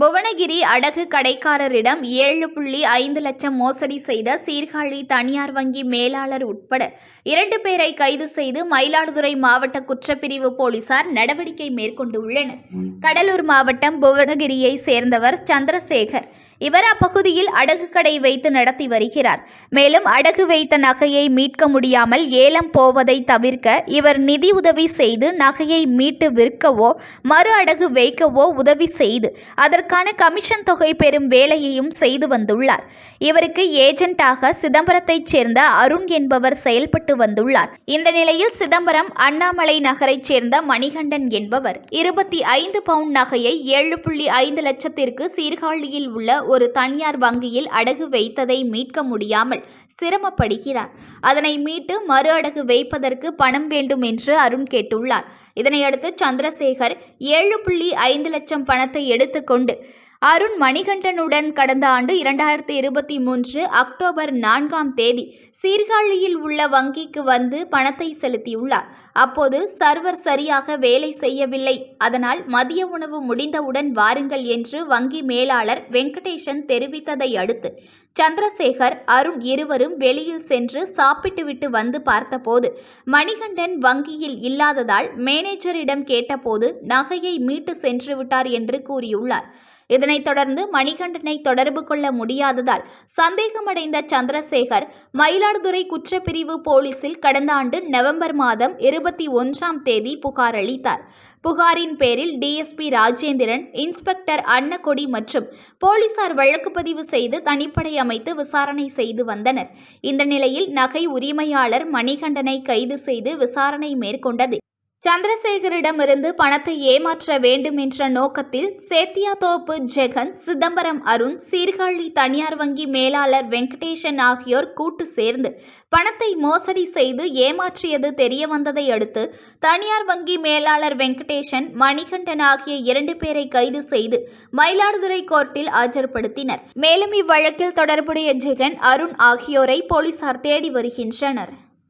புவனகிரி அடகு கடைக்காரரிடம் ஏழு புள்ளி ஐந்து லட்சம் மோசடி செய்த சீர்காழி தனியார் வங்கி மேலாளர் உட்பட இரண்டு பேரை கைது செய்து மயிலாடுதுறை மாவட்ட குற்றப்பிரிவு போலீசார் நடவடிக்கை மேற்கொண்டுள்ளனர். கடலூர் மாவட்டம் புவனகிரியை சேர்ந்தவர் சந்திரசேகர். இவர் அப்பகுதியில் அடகு கடை வைத்து நடத்தி வருகிறார். மேலும் அடகு வைத்த நகையை மீட்க முடியாமல் ஏலம் போவதை தவிர்க்க இவர் நிதி உதவி செய்து நகையை மீட்டு விற்கவோ மறு அடகு வைக்கவோ உதவி செய்து அதற்கான கமிஷன் தொகை பெறும் வேலையையும் செய்து வந்துள்ளார். இவருக்கு ஏஜென்ட்டாக சிதம்பரத்தைச் சேர்ந்த அருண் என்பவர் செயல்பட்டு வந்துள்ளார். இந்த நிலையில் சிதம்பரம் அண்ணாமலை நகரைச் சேர்ந்த மணிகண்டன் என்பவர் இருபத்தி ஐந்து பவுண்ட் நகையை ஏழு புள்ளி ஐந்து லட்சத்திற்கு சீர்காழியில் உள்ள ஒரு தனியார் வங்கியில் அடகு வைத்ததை மீட்க முடியாமல் சிரமப்படுகிறார். அதனை மீட்டு மறு அடகு வைப்பதற்கு பணம் வேண்டும் என்று அருண் கேட்டுள்ளார். இதனையடுத்து சந்திரசேகர் ஏழு புள்ளி ஐந்து லட்சம் பணத்தை எடுத்துக்கொண்டு அருண் மணிகண்டனுடன் கடந்த ஆண்டு இரண்டாயிரத்தி இருபத்தி மூன்று அக்டோபர் நான்காம் தேதி சீர்காழியில் உள்ள வங்கிக்கு வந்து பணத்தை செலுத்தியுள்ளார். அப்போது சர்வர் சரியாக வேலை செய்யவில்லை. அதனால் மதிய உணவு முடிந்தவுடன் வாருங்கள் என்று வங்கி மேலாளர் வெங்கடேசன் தெரிவித்ததை அடுத்து சந்திரசேகர் அருண் இருவரும் வெளியில் சென்று சாப்பிட்டுவிட்டு வந்து பார்த்தபோது மணிகண்டன் வங்கியில் இல்லாததால் மேனேஜரிடம் கேட்டபோது நகையை மீட்டு சென்று விட்டார் என்று கூறியுள்ளார். இதனைத் தொடர்ந்து மணிகண்டனை தொடர்பு கொள்ள முடியாததால் சந்தேகமடைந்த சந்திரசேகர் மயிலாடுதுறை குற்றப்பிரிவு போலீசில் கடந்த ஆண்டு நவம்பர் மாதம் இருபத்தி ஒன்றாம் தேதி புகார் அளித்தார். புகாரின் பேரில் டிஎஸ்பி ராஜேந்திரன் இன்ஸ்பெக்டர் அன்னகொடி மற்றும் போலீசார் வழக்கு பதிவு செய்து தனிப்படை அமைத்து விசாரணை செய்து வந்தனர். இந்த நிலையில் நகை உரிமையாளர் மணிகண்டனை கைது செய்து விசாரணை மேற்கொண்டது. சந்திரசேகரிடமிருந்து பணத்தை ஏமாற்ற வேண்டும் என்ற நோக்கத்தில் சேத்தியாதோப்பு ஜெகன் சிதம்பரம் அருண் சீர்காழி தனியார் வங்கி மேலாளர் வெங்கடேசன் ஆகியோர் கூட்டு சேர்ந்து பணத்தை மோசடி செய்து ஏமாற்றியது தெரியவந்ததை அடுத்து தனியார் வங்கி மேலாளர் வெங்கடேசன் மணிகண்டன் ஆகிய இரண்டு பேரை கைது செய்து மயிலாடுதுறை கோர்ட்டில் ஆஜர்படுத்தினர். மேலும் இவ்வழக்கில் தொடர்புடைய ஜெகன் அருண் ஆகியோரை போலீசார் தேடி வருகின்றனர்.